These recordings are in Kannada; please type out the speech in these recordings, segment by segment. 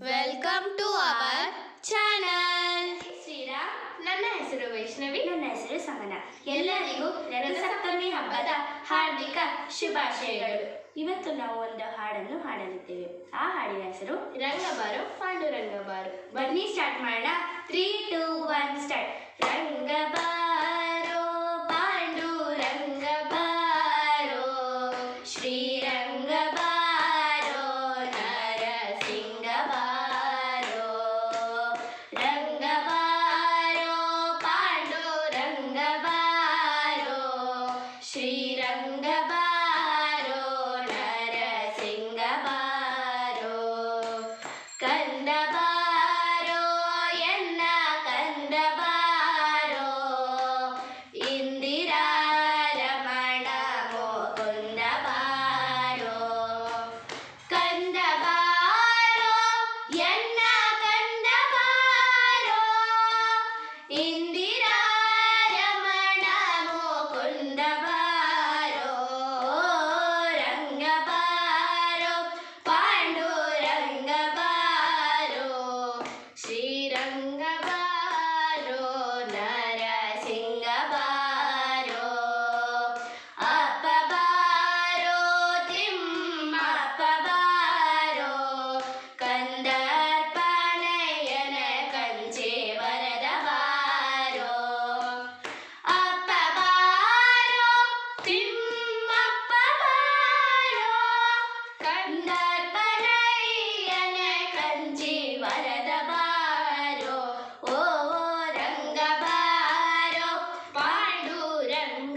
Welcome to our channel Shriram ನನ್ನ ಹೆಸರು ವೈಷ್ಣವಿ. ನನ್ನ ಹೆಸರು ಸಮನ. ಎಲ್ಲರಿಗೂ ರಥಸಪ್ತಮಿ ಹಬ್ಬದ ಹಾರ್ದಿಕ ಶುಭಾಶಯಗಳು. ಇವತ್ತು ನಾವು ಒಂದು ಹಾಡನ್ನು ಹಾಡಲಿದ್ದೇವೆ. ಆ ಹಾಡಿನ ಹೆಸರು ರಂಗಬಾರು ಪಾಂಡುರಂಗಬಾರು. ಬನ್ನಿ ಸ್ಟಾರ್ಟ್ ಮಾಡೋಣ. ತ್ರೀ ಟೂ ಒನ್ ಸ್ಟಾರ್ಟ್ ರಂಗಬಾರೋ ಪಾಂಡು ರಂಗಬಾರೋ ಶ್ರೀರಂಗಬಾರೋ.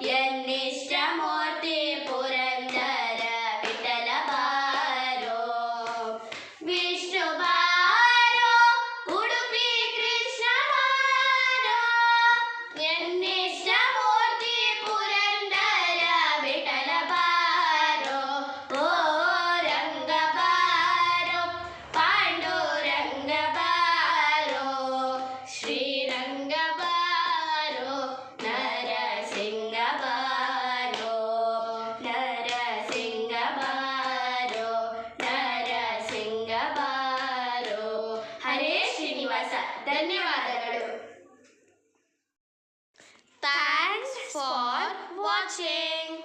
ಎನ್ನಿಷ್ಟ ಧನ್ಯವಾದಗಳು ಥ್ಯಾಂಕ್ಸ್ ಫಾರ್ ವಾಚಿಂಗ್